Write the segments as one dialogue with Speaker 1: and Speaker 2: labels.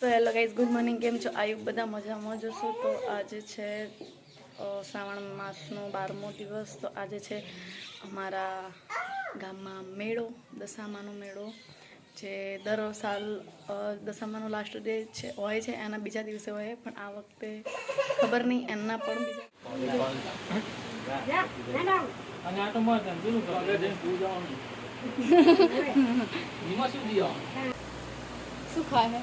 Speaker 1: તો hello guys good morning. કેમ છો? આયુ બધા મજામાં જશો તો આજે છે શ્રાવણ માસનો બારમો દિવસ. તો આજે છે અમારા ગામમાં મેળો દશામાનો મેળો જે દર સાલ દશામાનો લાસ્ટ ડે છે હોય છે એના બીજા દિવસે હોય. પણ આ વખતે ખબર નહીં એના પણ બીજા?
Speaker 2: શું
Speaker 1: ખાય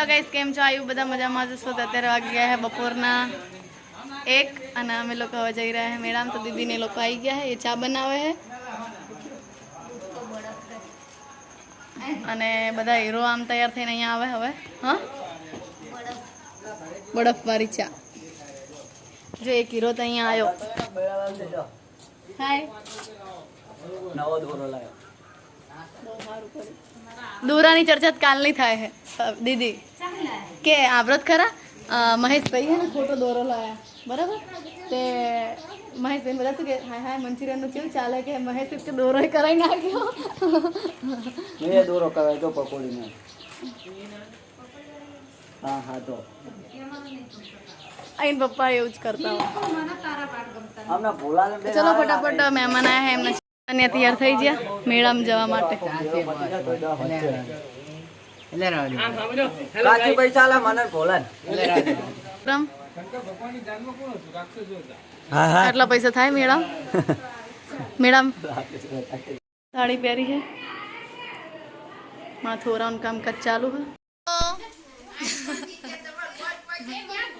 Speaker 1: હેલો ગાઈસ કેમ છો? આવ્યું બધા મજામાં જશો તો અત્યારે વાગી ગયા છે બપોરના? એક અને અમે લોકો હવે જઈ રહ્યા છે મેળામાં. તો દીદીને લોકો આવી ગયા છે એ ચા બનાવે છે અને બધા હીરો આમ તૈયાર થઈને અહીંયા આવે હવે હા? બરફવાળી ચા. જો એક હીરો તો અહીંયા આવ્યો. હાય
Speaker 3: નવો દોરો લાવ્યો.
Speaker 1: દોરાની ચર્ચા તો કાલની થાય છે અ, દીદી. કે આવ્રત ખરા? અ, મહેશભાઈ હે ને? ખોટો દોરો લાયા. બરાબર? તે મહેશભાઈ બધા શું કે હાય હાય મંચુરિયનનું કેવું ચાલે કે મહેશ કે દોરો કરાવી નાખ્યો?
Speaker 3: મેં દોરો કરાય તો પકોડીને. હા હા તો.
Speaker 1: અહીં પપ્પા એવું જ કરતા હોય.
Speaker 3: હમણાં ભોલાને બે
Speaker 1: ચલો અને તૈયાર થઈ ગયા મેળામાં જવા માટે.
Speaker 2: આમ
Speaker 3: કાચી પૈસા આલે મને ભોલાને.
Speaker 1: રમ.
Speaker 3: હા હા.
Speaker 1: આટલા પૈસા થાય મેળામ મેળામાં સાડી પહેરી છે. માથોરાનું કામકાજ ચાલુ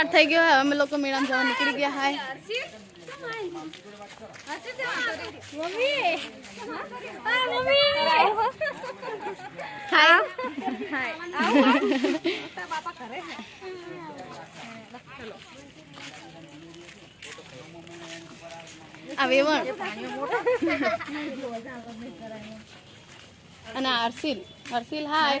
Speaker 1: સ્ટાર્ટ થઈ ગયો હવે અમે લોકો મેળામાં જવા નીકળી ગયા હાય. હાય. આ વેવણ. અને આ હર્ષિલ. હર્ષિલ હાય.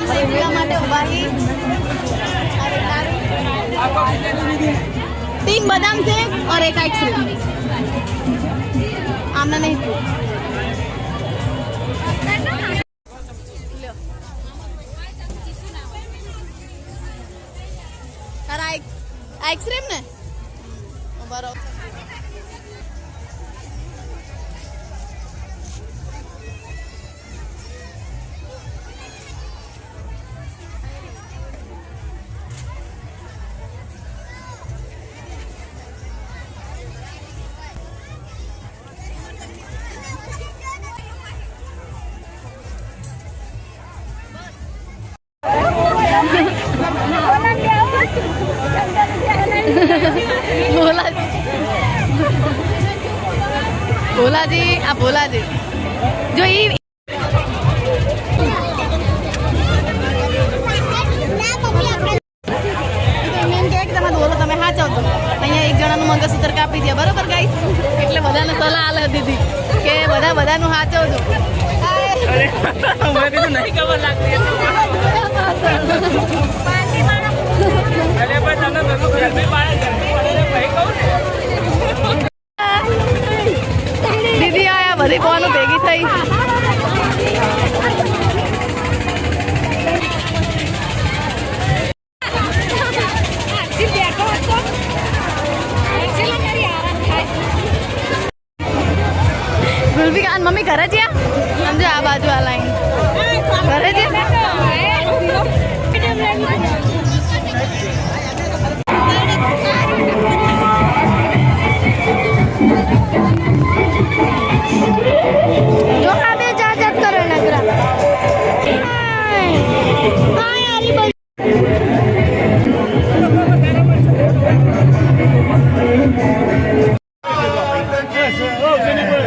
Speaker 1: પીવા માટે ઉભા હી અરે તારું तीन बादाम शेक और एक आइसक्रीम आमना नहीं લ્યો. તારા આઈસ- આઈસક્રીમ ને ઉભા ભોલાજી. ભોલાજી આ ભોલાજી. જો એ મંગળસૂત્ર કાપી દે બરોબર ગાઈસ એટલે બધાને સલાહ આલે દીધી કે બધા બધાનું સાચવજો
Speaker 2: ખબર લાગતી. અરે પણ તને બધું ગરમી પાડે ગરમી
Speaker 4: Yes,